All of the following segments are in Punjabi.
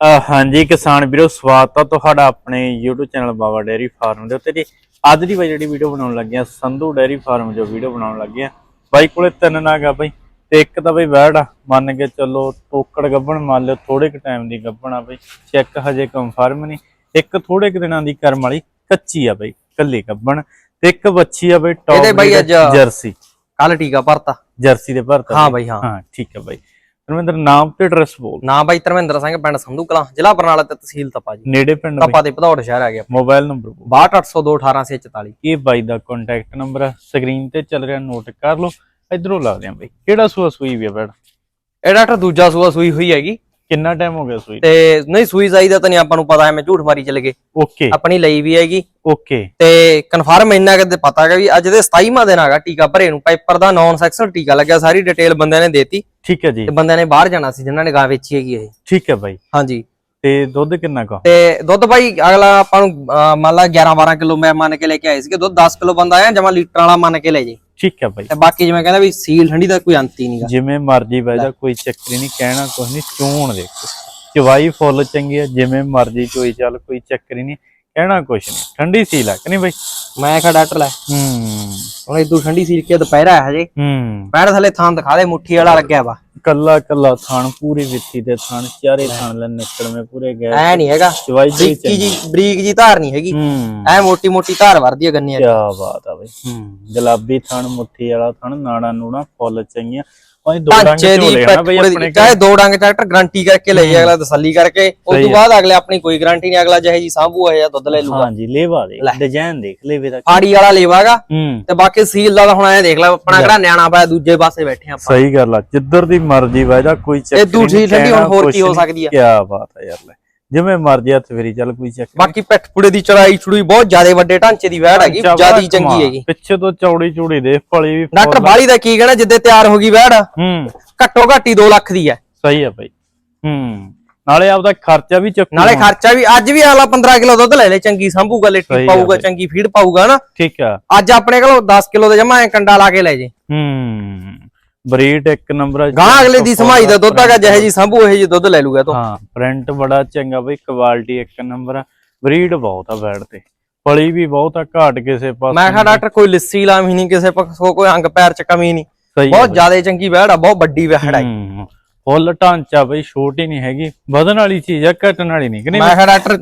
ਹਾਂਜੀ ਕਿਸਾਨ ਵੀਰੋ ਸਵਾਗਤ ਆ ਤੁਹਾਡਾ ਆਪਣੇ YouTube channel Baba dairy farm ਦੇ ਉੱਤੇ ਜੀ। ਅੱਜ ਦੀ ਬਾਈ ਜਿਹੜੀ ਵੀਡੀਓ ਬਣਾਉਣ ਲੱਗੇ ਆ ਸੰਧੂ ਡੇਅਰੀ ਫਾਰਮ ਜੋ ਵੀਡੀਓ ਬਣਾਉਣ ਲੱਗੇ ਆ ਬਾਈ ਕੋਲੇ ਤਿੰਨ ਨਾਗ ਆ ਬਾਈ ਤੇ ਇੱਕ ਤਾਂ ਬਾਈ ਵੈੜ ਆ ਮੰਨ ਕੇ ਚੱਲੋ ਟੋਕੜ ਗੱਭਣ ਮੰਨ ਲਿਓ ਥੋੜੇ ਕੁ ਟਾਈਮ ਦੀ ਗੱਭਣ ਆ ਬਾਈ ਚੈੱਕ ਹਜੇ ਕੰਫਰਮ ਨਹੀਂ। ਇੱਕ ਥੋੜੇ ਕੁ ਦਿਨਾਂ ਦੀ ਕਰਮ ਵਾਲੀ ਕੱਚੀ ਆ ਬਾਈ ਕੱਲੀ ਗੱਭਣ ਤੇ ਇੱਕ ਬੱਚੀ ਆ ਬਾਈ ਟੌਪ ਜਰਸੀ। ਕੱਲ ਟੀਕਾ ਭਰਤਾ। ਜਰਸੀ ਦੇ ਭਰਤਾ ਹਾਂ ਬਾਈ। ਹਾਂ। ਹਾਂ ਠੀਕ ਹੈ ਬਾਈ। ਰਮਿੰਦਰ ਨਾਮ ਤੇ ਐਡਰੈਸ ਬੋਲ। ਨਾ ਬਾਈ ਧਰਮਿੰਦਰ ਸਿੰਘ ਪਿੰਡ ਸੰਧੂ ਕਲਾਂ ਜ਼ਿਲ੍ਹਾ ਬਰਨਾਲਾ ਤੇ ਤਹਿਸੀਲ ਤਪਾ ਜੀ। ਨੇੜੇ ਪਿੰਡ ਤਪਾ ਦੇ ਭਦੌੜ ਸ਼ਹਿਰ ਆ। ਗਿਆ ਮੋਬਾਈਲ ਨੰਬਰ 62802 ਇਹ ਬਾਈ ਦਾ ਕੰਟੈਕਟ ਨੰਬਰ ਆ। ਸਕਰੀਨ ਤੇ ਚੱਲ ਰਿਹਾ ਨੋਟ ਕਰ ਲਓ। ਇਧਰੋਂ ਲੱਗਦੇ ਆ ਬਾਈ। ਕਿਹੜਾ ਸੂਆ ਸੂਈ ਵੀ ਆ ਬੈੜ ਇਹ ਡਾਕਟਰ ਦੂਜਾ ਸੂਆ ਸੂਈ ਹੋਈ ਹੈਗੀ। ਕਿੰਨਾ ਟਾਈਮ ਹੋ ਗਿਆ ਸੂਈ? ਤੇ ਨਹੀਂ ਸੂਈ ਜਾਈ ਦਾ ਤਾਂ ਨਹੀਂ ਆਪਾਂ ਨੂੰ ਪਤਾ ਐ ਮੈਂ ਝੂਠ ਮਾਰੀ ਚਲੇ ਗਏ। ਓਕੇ ਆਪਣੀ ਲਈ ਵੀ ਹੈਗੀ। ਓਕੇ ਤੇ ਕਨਫਰਮ ਇੰਨਾ ਕਿ ਪਤਾ ਹੈਗਾ ਵੀ ਅੱਜ ਦੇ 27ਵਾਂ ਦਿਨ ਹੈਗਾ ਟੀਕਾ ਭਰੇ ਨੂੰ। ਪਾਈਪਰ ਦਾ ਨਾਨ ਸੈਕਸਲ ਟੀਕਾ ਲੱਗਿਆ ਸਾਰੀ ਡਿਟੇਲ ਬੰਦਿਆਂ ਨੇ ਦੇਤੀ। ਠੀਕ ਹੈ ਜੀ। ਤੇ ਬੰਦਿਆਂ ਨੇ ਬਾਹਰ ਜਾਣਾ ਸੀ ਜਿਨ੍ਹਾਂ ਨੇ ਗਾਂ ਵੇਚੀ ਹੈਗੀ ਇਹ। ਠੀਕ ਹੈ ਬਾਈ। ਹਾਂਜੀ। ਤੇ ਦੁੱਧ ਕਿੰਨਾ ਕਾ? ਤੇ ਦੁੱਧ ਬਾਈ ਅਗਲਾ ਆਪਾਂ ਨੂੰ ਮੰਨ ਲਾ 11 12 ਕਿਲੋ ਮੈਂ ਮੰਨ ਕੇ ਲੈ ਕੇ ਆਏ ਸੀਗੇ। ਦੁੱਧ 10 ਕਿਲੋ ਬੰਦਾ ਆਇਆ ਜਮਾ ਲੀਟਰ ਵਾਲਾ ਮੰਨ ਕੇ ਲੈ ਜੇ। ਠੀਕ ਹੈ ਬਾਈ। ਤੇ ਬਾਕੀ ਜਿਵੇਂ ਕਹਿੰਦਾ ਵੀ ਸੀਲ ਠੰਡੀ ਦਾ ਕੋਈ ਅੰਤ ਹੀ ਨਹੀਂਗਾ ਜਿਵੇਂ ਮਰਜ਼ੀ ਬਾਈ ਦਾ ਕੋਈ ਚੱਕਰ ਹੀ ਨਹੀਂ ਕਹਿਣਾ ਕੁਝ ਨਹੀਂ ਚੋਣ ਦੇਖੋ। ਚਵਾਈ ਫੁੱਲ ਚੰਗੀ ਆ ਜਿਵੇਂ ਮਰਜ਼ੀ ਚੋਈ ਚੱਲ ਕੋਈ ਚੱਕਰ ਹੀ ਨਹੀਂ। ਕਹਿਣਾ ਕੁਝ ਨਹੀਂ। ਠੰਡੀ ਸੀ ਲੱਗ ਨਹੀਂ ਬਾਈ? ਮੈਂ ਕਿਹਾ ਡਾਕਟਰ ਲੈ। ਹੂੰ। ਹੁਣ ਇਦੋਂ ਠੰਡੀ ਸੀਲ ਕੇ ਦੁਪਹਿਰਾ ਹੈ ਹਜੇ। ਹੂੰ। ਪੈਰ ਥੱਲੇ ਥਾਂ ਦਿਖਾ ਦੇ ਮੁੱਠੀ ਵਾਲਾ ਲੱਗਿਆ ਵਾ। ਕੱਲਾ ਕੱਲਾ ਥਣ ਪੂਰੀ ਵਿੱਥੀ ਦੇ ਥਣ ਚਾਰੇ ਥਣ ਲੈ ਨਿਕਲਵੇਂ ਪੂਰੇ ਗਏ। ਐ ਨਹੀਂ ਹੈਗਾ। ਚਵਾਈ ਬਰੀਕੀ ਜੀ ਬਰੀਕ ਜੀ ਧਾਰ ਨਹੀਂ ਹੈਗੀ। ਹੂੰ। ਐ ਮੋਟੀ ਮੋਟੀ ਧਾਰ ਵਰਦੀ ਆ ਗੰਨੇ ਕੀ ਬਾਤ ਆ ਬਈ। ਹੂੰ। ਗੁਲਾਬੀ ਥਣ ਮੁੱਠੀ ਵਾਲਾ ਥਣ ਨਾੜਾ ਨੂੜਾ ਫੁੱਲ ਚੰਗੀਆਂ। ਭਾਈ ਦੋ ਝੋਲੇ ਹਨਾ ਬਈ ਆਪਣੇ ਚਾਹੇ ਦੋ ਡੰਗ ਟਰੈਕਟਰ ਗਾਰੰਟੀ ਕਰਕੇ ਲਈ ਅਗਲਾ ਤਸੱਲੀ ਕਰਕੇ ਉਸ ਤੋਂ ਬਾਅਦ ਅਗਲੇ ਆਪਣੀ ਕੋਈ ਗਾਰੰਟੀ ਨਹੀਂ ਅਗਲਾ ਜਿਹੇ ਜੀ ਸਾਂਭੂ ਜਾਂ ਦੁੱਧ ਲੈ ਲੂਗਾ। ਹਾਂਜੀ ਲੇਵਾ ਦੇ ਡਿਜ਼ਾਈਨ ਦੇਖ ਲੇਵੇ ਦਾ ਆੜੀ ਵਾਲਾ ਲੇਵਾਗਾ ਤੇ ਬਾਕੀ ਸੀਲ ਦਾ ਹੁਣ ਐ ਦੇਖ ਲੈ ਆਪਣਾ ਕਿਹੜਾ ਨਿਆਣਾ ਪਿਆ ਦੂਜੇ ਪਾਸੇ ਬੈਠੇ ਆਪਾਂ। ਸਹੀ ਗੱਲ ਆ ਜਿੱਧਰ ਦੀ ਮਰਜ਼ੀ ਵਾਜਾ ਕੋਈ ਚੱਕਰ ਇਹ ਦੂਜੀ ਠੰਡੀ ਹੁਣ ਹੋਰ ਕੀ ਹੋ ਸਕਦੀ ਆ। ਕੀ ਬਾਤ ਆ ਯਾਰ ਲੈ। ਜਿਵੇਂ ਮਰਜ਼ੀ ਹੱਥ ਫੇਰੀ ਚੱਲ ਕੋਈ ਚੱਕਰ ਬਾਕੀ ਪਿੱਠ ਪੁੜੇ ਦੀ ਚੜਾਈ ਚੜੂਈ ਬਹੁਤ ਜ਼ਿਆਦਾ ਵੱਡੇ ਢਾਂਚੇ ਦੀ ਵਹਿੜ ਹੈਗੀ। ਜਿਆਦੀ ਚੰਗੀ ਹੈਗੀ। ਪਿੱਛੇ ਤੋਂ ਚੌੜੀ ਚੂੜੀ ਦੇ ਫਲੀ ਵੀ ਡਾਕਟਰ ਬਾਲੀ ਦਾ ਕੀ ਕਹਿਣਾ ਜਿੱਦੇ ਤਿਆਰ ਹੋ ਗਈ ਵਹਿੜ ਹੂੰ। ਘੱਟੋ ਘੱਟੀ 2 ਲੱਖ ਦੀ ਹੈ। ਸਹੀ ਆ ਬਾਈ ਹੂੰ। ਨਾਲੇ ਆਪਦਾ ਖਰਚਾ ਵੀ ਚੱਕੂ ਨਾਲੇ ਖਰਚਾ ਵੀ ਅੱਜ ਵੀ ਆਲਾ 15 ਕਿਲੋ ਦੁੱਧ ਲੈ ਲੈ ਚੰਗੀ ਸੰਭੂਗਾ ਲੇਟੀ ਪਾਊਗਾ। ਚੰਗੀ ਫੀਡ ਪਾਊਗਾ ਨਾ ਠੀਕ ਆ। ਅੱਜ ਆਪਣੇ ਕੋਲ 10 ਕਿਲੋ ਦੇ ਜਮਾ ਕੰਡਾ ਲਾ ਕੇ ਲੈ ਜੇ। ਹੂੰ। ਬਰੀਡ ਇੱਕ ਨੰਬਰ ਆ। ਗਾਂ ਅਗਲੇ ਦੀ ਸਮਾਈ ਦਾ ਦੁੱਧ ਹੈਗਾ ਜਿਹੇ ਜੀ ਸੰਭੂ ਇਹ ਜੀ ਦੁੱਧ ਲੈ ਲੂਗਾ ਤੋ। ਹਾਂ ਪ੍ਰਿੰਟ ਬੜਾ ਚੰਗਾ ਬਈ ਕੁਆਲਿਟੀ ਇੱਕ ਨੰਬਰ ਆ। ਬਰੀਡ ਬਹੁਤ ਆ ਬੈਡ ਤੇ। ਫਲੀ ਵੀ ਬਹੁਤ ਆ ਘਾਟ ਕਿਸੇ ਪਾਸੇ ਮੈਂ ਕਿਹਾ ਡਾਕਟਰ ਕੋਈ ਲਿੱਸੀ ਲਾਮੀ ਨਹੀਂ ਕਿਸੇ ਪਾਸੋਂ ਕੋਈ ਅੰਗ ਪੈਰ ਚ ਕਮੀ ਨਹੀਂ। ਆ ਬਹੁਤ ਜ਼ਿਆਦਾ ਚੰਗੀ ਵਹਿੜ ਆ ਬਹੁਤ ਵੱਡੀ ਹੈ ਹੂੰ ਫੁੱਲ ਢਾਂਚਾ ਬਈ ਛੋਟੀ ਨਹੀਂ ਹੈਗੀ। ਵਧਣ ਵਾਲੀ ਚੀਜ਼ ਆ ਘਟਣ ਵਾਲੀ ਨਹੀਂ ਕਿ ਨਹੀਂ? ਮੈਂ ਕਿਹਾ ਡਾਕਟਰ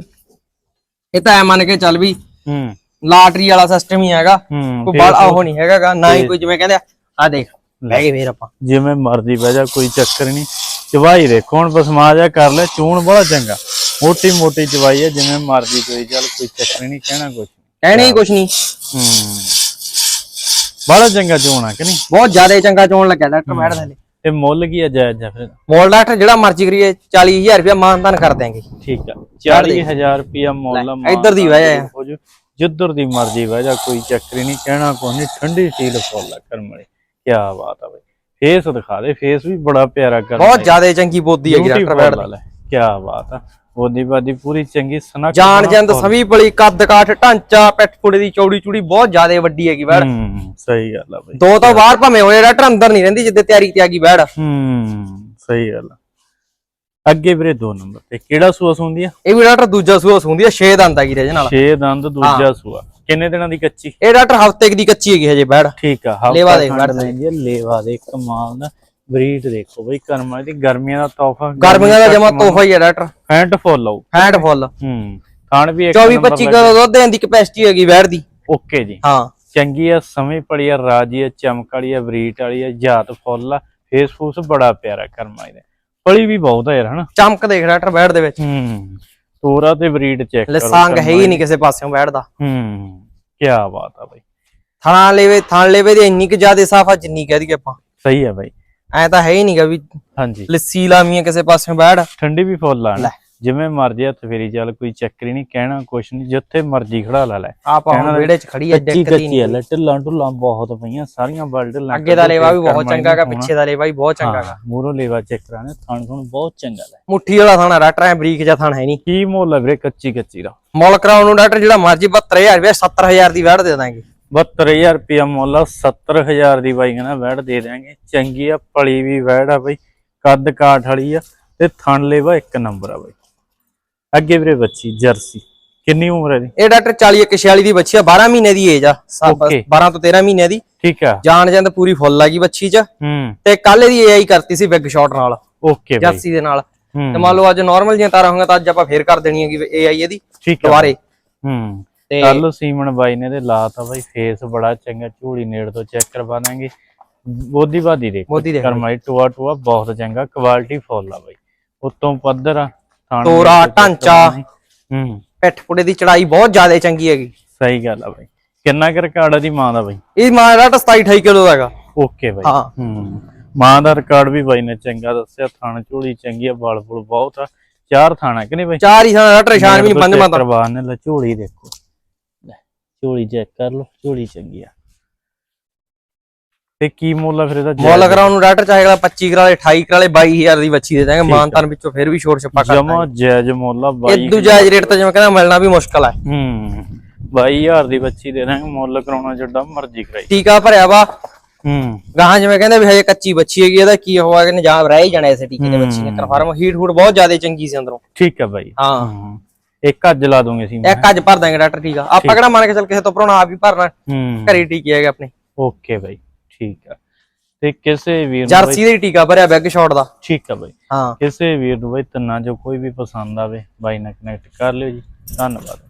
ਇਹ ਤਾਂ ਐ ਮੰਨ ਕੇ ਚੱਲ ਵੀ ਹੂੰ। ਲਾਟਰੀ ਵਾਲਾ ਸਿਸਟਮ ਹੀ ਹੈਗਾ। ਕੋਈ ਬੜਾ ਉਹ ਨਹੀਂ ਹੈਗਾਗਾ ਨਾ ਹੀ ਕੋਈ ਜਿਵੇਂ ਕਹਿੰਦੇ ਆ ਆਹ ਦੇਖ। ਲੈ ਗਏ ਫੇਰ ਆਪਾਂ। ਜਿਵੇਂ ਮਰਜ਼ੀ ਬਹਿ ਜਾ ਕੋਈ ਚੱਕਰ ਨਹੀਂ ਚਵਾਈ ਦੇਖੋ ਹੁਣ ਬਸਮਾ ਜਾ ਕਰ ਲੈ ਚੂਣ ਬੜਾ ਚੰਗਾ। ਮੋਟੀ ਮੋਟੀ ਚਵਾਈ ਹੈ ਜਿਵੇਂ ਮਰਜ਼ੀ ਕੋਈ ਚੱਲ ਕੋਈ ਚੱਕਰ ਨਹੀਂ ਕਹਿਣਾ ਕੁਛ ਕਹਿਣੀ ਹੀ ਕੁਛ ਨਹੀਂ ਹੂੰ। ਬੜਾ ਚੰਗਾ ਚੂਣ ਆ ਕਿ ਨਹੀਂ? ਬਹੁਤ ਜ਼ਿਆਦਾ ਚੰਗਾ ਚੋਣ ਲੱਗਿਆ ਡਾਕਟਰ ਬੈਠ ਥੱਲੇ ਤੇ ਮੁੱਲ ਕੀ ਆ ਜਾਇਜ਼ ਜਾ ਫਿਰ? ਮੋਲ ਡਾਕਟਰ ਜਿਹੜਾ ਮਰਜ਼ੀ ਕਰੀਏ 40000 ਰੁਪਇਆ ਮਾਨਤਾਨ ਕਰ ਦਿਆਂਗੇ। ਠੀਕ ਆ। 40000 ਰੁਪਿਆ ਮੁੱਲ ਇੱਧਰ ਦੀ ਵਜ੍ਹਾ ਆ। ਹੋ। ਜਿੱਧਰ ਦੀ ਮਰਜ਼ੀ ਵਜ੍ਹਾ ਕੋਈ ਚੱਕਰ ਹੀ ਨਹੀਂ ਕਹਿਣਾ ਕੋਈ ਨਹੀਂ ਠੰਡੀ ਸੀਲ ਫੁੱਲ ਆ ਕਰਮ ਵਾਲੀ। ਕੀ ਬਾਤ ਆ ਬਈ। ਫੇਸ ਦਿਖਾ ਦੇ ਫੇਸ ਵੀ ਬੜਾ ਪਿਆਰਾ ਕਰ ਬਹੁਤ ਜ਼ਿਆਦਾ ਚੰਗੀ ਬੋਦੀ ਹੈਗੀ ਡਾਕਟਰ ਬੈਠ ਦੀ ਕੀ ਬਾਤ ਆ। ਬੋਦੀ ਬਾਦੀ ਪੂਰੀ ਚੰਗੀ ਸਨਕ ਜਾਨ ਜੰਦ ਸਵੀ ਬਲੀ ਕੱਦ ਕਾਠ ਢਾਂਚਾ ਪਿੱਠ ਪੁੜੇ ਦੀ ਚੌੜੀ ਚੂੜੀ ਬਹੁਤ ਜ਼ਿਆਦਾ ਵੱਡੀ ਹੈਗੀ ਬੈੜ ਹੂੰ ਸਹੀ ਗੱਲ ਆ ਬਈ। ਦੋ ਤਾਂ ਬਾਹਰ ਭਾਵੇਂ ਹੋਏ ਡਾਕਟਰ ਅੰਦਰ ਨਹੀਂ ਰਹਿੰਦੀ ਜਿੱਦੇ ਤਿਆਰੀ ਤੇ ਆ ਗਈ ਬੈੜ ਹੂੰ ਸਹੀ ਗੱਲ ਆ। ਅੱਗੇ ਵੀਰੇ ਦੋ ਨੰਬਰ ਤੇ ਕਿਹੜਾ ਸੂਆ ਸੁੰਦੀ ਆ? ਇਹ ਵੀ ਡਾਕਟਰ ਦੂਜਾ ਸੂਆ ਹੁੰਦੀ ਹੈ 6 ਦੰਦ ਹੈਗੀ ਇਹਦੇ ਨਾਲ। 6 ਦੰਦ ਦੂਜਾ ਸੂਆ। ਕਿੰਨੇ ਦਿਨਾਂ ਦੀ ਕੱਚੀ? ਇਹ ਡਾਕਟਰ ਹਫ਼ਤੇ ਦੀ ਕੱਚੀ ਹੈਗੀ ਹਜੇ ਬੈੜ ਠੀਕ ਆ ਲੇਵਾ ਦੇ ਕੱਢ ਦੇ। ਆ, ਲੇਵਾ ਦੇ ਕਮਾਲ ਦਾ ਬਰੀਡ ਦੇਖੋ ਬਈ ਕਰਮਾਂ ਦੀ ਗਰਮੀਆਂ ਦਾ ਤੋਹਫਾ ਗਰਮੀਆਂ ਦਾ ਜਮਾ ਤੋਹਫਾ ਹੀ ਹੈ ਡਾਕਟਰ। ਫੈਂਟ ਫੁੱਲ ਆਉ ਹੈਂਡ ਫੁੱਲ। ਹੂੰ ਖਾਣ ਵੀ ਇੱਕ 24 25 ਕਿਲੋ ਦੁੱਧ ਦੇਣ ਦੀ ਕਪੈਸਿਟੀ ਹੈਗੀ ਬੈੜ ਦੀ। ਓਕੇ ਜੀ। ਹਾਂ। ਚੰਗੀ ਆ ਸਮੇਂ ਪੜੀ ਆ ਰਾਜੀ ਆ ਚਮਕ ਵਾਲੀ ਆ ਬਰੀਡ ਵਾਲੀ ਆ ਜਾਤ ਫੁੱਲ ਆ ਫੇਸ ਫੂਸ ਬੜਾ ਪਿਆਰਾ ਕਰਮਾਂ ਦੇ ਪਲੀ ਵੀ ਬਹੁਤ ਆ ਯਾਰ ਹਨਾ? ਚਮਕ ਦੇਖ ਡਾਕਟਰ ਬੈੜ ਦੇ ਵਿੱਚ। ਹੂੰ ਤੋਰਾ ਤੇ ਬਰੀਡ ਚੈੱਕ ਕਰੋ ਲਸਾਂਗ ਹੈ ਹੀ ਨਹੀਂ ਕਿਸੇ ਪਾਸਿਓਂ ਬੈੜ ਦਾ ਹੂੰ ਕੀ ਬਾਤ ਆ ਬਈ। ਥਣਾ ਲੈਵੇ ਥਣ ਲੈਵੇ ਦੀ ਇੰਨੀ ਕੁ ਜ਼ਿਆਦਾ ਸਾਫਾ ਜਿੰਨੀ ਕਹਿ ਦਈਏ ਆਪਾਂ। ਸਹੀ ਆ ਬਈ। ਐ ਤਾਂ ਹੈ ਹੀ ਨਹੀਂਗਾ ਵੀ ਹਾਂਜੀ। ਲੱਸੀ ਲਾਮੀਆਂ ਕਿਸੇ ਪਾਸਿਓਂ ਬੈੜ ਠੰਡੀ ਵੀ ਫੁੱਲ ਆ ਨਾ। ਲੈ। ਜਿਵੇਂ ਮਰਜ਼ੀ ਹੱਥ ਫੇਰੀ ਚੱਲ ਕੋਈ ਚੱਕਰ ਹੀ ਨਹੀਂ ਕਹਿਣਾ ਕੁਛ ਨਹੀਂ ਜਿੱਥੇ ਮਰਜ਼ੀ ਖੜਾ ਲਾ ਲੈ। ਆਪਾਂ ਹੁਣ ਵਿਹੜੇ 'ਚ ਖੜੀ ਐ ਹੀ ਕੱਚੀ ਆ ਨਹੀਂ। ਲੈ ਢਿੱਲਾਂ ਢੁੱਲਾਂ ਬਹੁਤ ਪਈਆਂ ਸਾਰੀਆਂ ਬਲਡ ਅੱਗੇ ਦਾ ਲੇਵਾ ਵੀ ਬਹੁਤ ਚੰਗਾ ਹੈਗਾ ਪਿੱਛੇ ਦਾ ਲੇਵਾ ਵੀ ਬਹੁਤ ਚੰਗਾ ਹੈਗਾ। ਮੂਰੋਂ ਲੇਵਾ ਚੈੱਕ ਕਰਾਣੇ ਥਣ ਥਣ ਬਹੁਤ ਚੰਗਾ ਲੈ। ਮੁੱਠੀ ਵਾਲਾ ਥਾਣਾ ਡਾਕਟਰ ਐ ਬਰੀਕ ਜਿਹਾ ਥਾਣਾ ਹੈ ਨਹੀਂ। ਕੀ ਮੁੱਲ ਆ ਵੀਰੇ ਕੱਚੀ ਕੱਚੀ ਦਾ? ਮੁੱਲ ਕਰਾਉਣ ਨੂੰ ਡਾਕਟਰ ਜਿਹੜਾ ਮਰਜ਼ੀ 72000 ਰੁਪਏ 70000 ਦੀ ਵੈੜ ਦੇ ਦਾਂਗੇ। 72000 ਰੁਪਿਆ ਮੁੱਲ ਆ, 70000 ਦੀ ਬਾਈ ਕਹਿੰਦਾ ਵੈੜ ਦੇ ਦਿਆਂਗੇ। ਚੰਗੀ ਆ ਪਲੀ ਵੀ ਵੈੜ ਆ ਬਈ ਕੱਦ ਕਾਠ ਵਾਲੀ ਆ ਤੇ ਥਣ ਲੇਵਾ ਇੱਕ ਨੰਬਰ ਆ ਬਈ। ਅੱਗੇ ਵੀਰੇ ਬੱਚੀ ਜਰਸੀ। ਕਿੰਨੀ ਉਮਰ ਹੈ ਦੀ ਇਹ ਡਾਕਟਰ 40 46 ਦੀ ਬੱਚੀ ਆ 12 ਮਹੀਨੇ ਦੀ ਏਜ ਆ। ਸਾ- Okay. 12 ਤੋਂ 13 ਮਹੀਨੇ ਦੀ। ਠੀਕ ਆ। ਜਾਨ ਜੰਦ ਪੂਰੀ ਫੁੱਲ ਆ ਗਈ ਬੱਚੀ ਚ। ਹੂੰ। ਤੇ ਕੱਲ ਇਹਦੀ ਏਆਈ ਕਰਤੀ ਸੀ ਬਿਗ ਸ਼ਾਟ ਨਾਲ ਓਕੇ ਜਰਸੀ ਦੇ ਨਾਲ। ਤੇ ਮੰਨ ਲਓ ਅੱਜ ਨਾਰਮਲ ਜੀਆਂ ਤਾਰਾਂ ਹੋਣਗੀਆਂ ਤਾਂ ਅੱਜ ਆਪਾਂ ਫੇਰ ਕਰ ਦੇਣੀ ਹੈਗੀ ਏਆਈ ਇਹਦੀ ਦੁਬਾਰੇ। ਹੂੰ। ਤੇ ਕੱਲ ਸੀਮਨ ਬਾਈ ਨੇ ਤੇ ਲਾਤਾ ਬਾਈ ਫੇਸ ਬੜਾ ਚੰਗਾ ਝੂੜੀ ਨੇੜ ਤੋਂ ਚੈੱਕ ਕਰਵਾ ਦਾਂਗੇ। ਬੋਦੀ ਦੇ ਕਰਮਾਈ ਟੂਆ ਟੂਆ ਬਹੁਤ ਚੰਗਾ ਕੁਆਲਿਟੀ ਫੁੱਲ ਆ ਬਾਈ। ਉਤੋਂ ਪੱਧਰ ਆ। ਤੋਰਾ, ਢਾਂਚਾ। ਹੂੰ। ਪਿੱਠ ਪੁੜੇ ਦੀ ਚੜਾਈ ਬਹੁਤ ਜ਼ਿਆਦਾ ਚੰਗੀ ਹੈਗੀ। ਸਹੀ ਗੱਲ ਆ ਬਾਈ। ਕਿੰਨਾ ਕੁ ਰਿਕਾਰਡ ਆ ਦੀ ਮਾਂ ਦਾ ਬਾਈ? ਇਹ ਮਾਂ ਦਾ 27 28 ਕਿਲੋ ਦਾ ਹੈਗਾ। ਓਕੇ ਬਾਈ। ਹਾਂ। ਹੂੰ। ਮਾਂ ਦਾ ਰਿਕਾਰਡ ਵੀ ਬਾਈ ਨੇ ਚੰਗਾ ਦੱਸਿਆ। ਥਾਣ ਝੂੜੀ ਚੰਗੀ ਆ ਬਲ ਬੁਲ ਬਹੁਤ ਆ। ਚਾਰ ਥਾਣਾ ਕਿ ਨਹੀਂ ਬਾਈ? ਚਾਰ ਹੀ ਸਾਡਾ ਡਾਕਟਰ ਸ਼ਾਨ ਵੀ ਨੀ ਪੰਜਵਾਂ ਤਾਂ ਕਰਵਾ ਨੇ ਲੈ ਝੂੜੀ ਦੇਖੋ। ਲੈ ਝੂੜੀ ਚੈੱਕ ਕਰ ਲਓ ਝੂੜੀ ਚੰਗੀ ਆ। ਤੇ ਕੀ ਮੁੱਲ ਆ ਫਿਰ ਇਹਦਾ? ਮੁੱਲ ਕਰਾਉਣ ਨੂੰ ਡਾਕਟਰ ਚਾਹੇਗਾ 25 ਕਰਾਲੇ 28 ਕਰਾਲੇ 22000 ਦੀ ਬੱਚੀ ਦੇ ਦਾਂਗੇ ਮਾਨਤਨ ਵਿੱਚੋਂ ਫਿਰ ਵੀ ਛੋਟ ਛੱਪਾ ਕਰ ਜਮਾ ਜਾਇਜ਼ ਮੁੱਲ ਆ ਬਾਈ ਇਹ ਦੂਜਾ ਰੇਟ ਤਾਂ ਜਿਵੇਂ ਕਹਿੰਦਾ ਮਿਲਣਾ ਵੀ ਮੁਸ਼ਕਲ ਹੈ ਹੂੰ 22000 ਦੀ ਬੱਚੀ ਦੇ ਦਾਂਗੇ ਮੁੱਲ ਕਰਾਉਣਾ ਜਿੱਡਾ ਮਰਜ਼ੀ ਕਰਾਈ। ਟੀਕਾ ਭਰਿਆ ਵਾ। ਹੂੰ। ਗਾਹਾਂ ਜਿਵੇਂ ਕਹਿੰਦੇ ਵੀ ਹਜੇ ਕੱਚੀ ਬੱਚੀ ਹੈਗੀ ਇਹਦਾ ਕੀ ਹੋਇਆ ਕਿ ਨਿਜਾਮ ਰਹਿ ਹੀ ਜਾਣਾ ਇਸੇ ਟੀਕੇ ਦੇ ਬੱਚੀ ਨੇ ਕਨਫਰਮ ਹੀਟ ਹੂਟ ਬਹੁਤ ਜ਼ਿਆਦਾ ਚੰਗੀ ਸੀ ਅੰਦਰੋਂ। ਠੀਕ ਆ ਬਾਈ। ਹਾਂ। ਇੱਕ ਅੱਜ ਲਾ ਦੋਗੇ ਸੀ ਇੱਕ ਅੱਜ ਭਰ ਦਾਂਗੇ ਡਾਕਟਰ ਟੀਕਾ ਆਪਾਂ ਕਿਹੜਾ ਮੰਨ ਕੇ ਚੱਲ ਕਿਸੇ ਤੋਂ ਭਰਾਉਣਾ ਆਪ ਹੀ ਭਰਨਾ। ਘਰੇ ਟੀਕੇ ਹੈਗੇ ਆਪਣੇ। ਓਕੇ ਬਾਈ। ਠੀਕ ਆ। ਤੇ ਕਿਸੇ ਵੀਰ ਨੂੰ ਜਰਸੀ ਦੇ ਟੀਕਾ ਭਰਿਆ ਬਿਗ ਸ਼ਾਟ ਦਾ। ਠੀਕ ਆ ਬਾਈ। ਹਾਂ। ਕਿਸੇ ਵੀਰ ਨੂੰ ਬਾਈ ਤਿੰਨਾਂ ਚੋਂ ਕੋਈ ਵੀ ਪਸੰਦ ਆਵੇ ਬਾਈ ਨਾਲ ਕਨੈਕਟ ਕਰ ਲਿਓ ਜੀ। ਧੰਨਵਾਦ।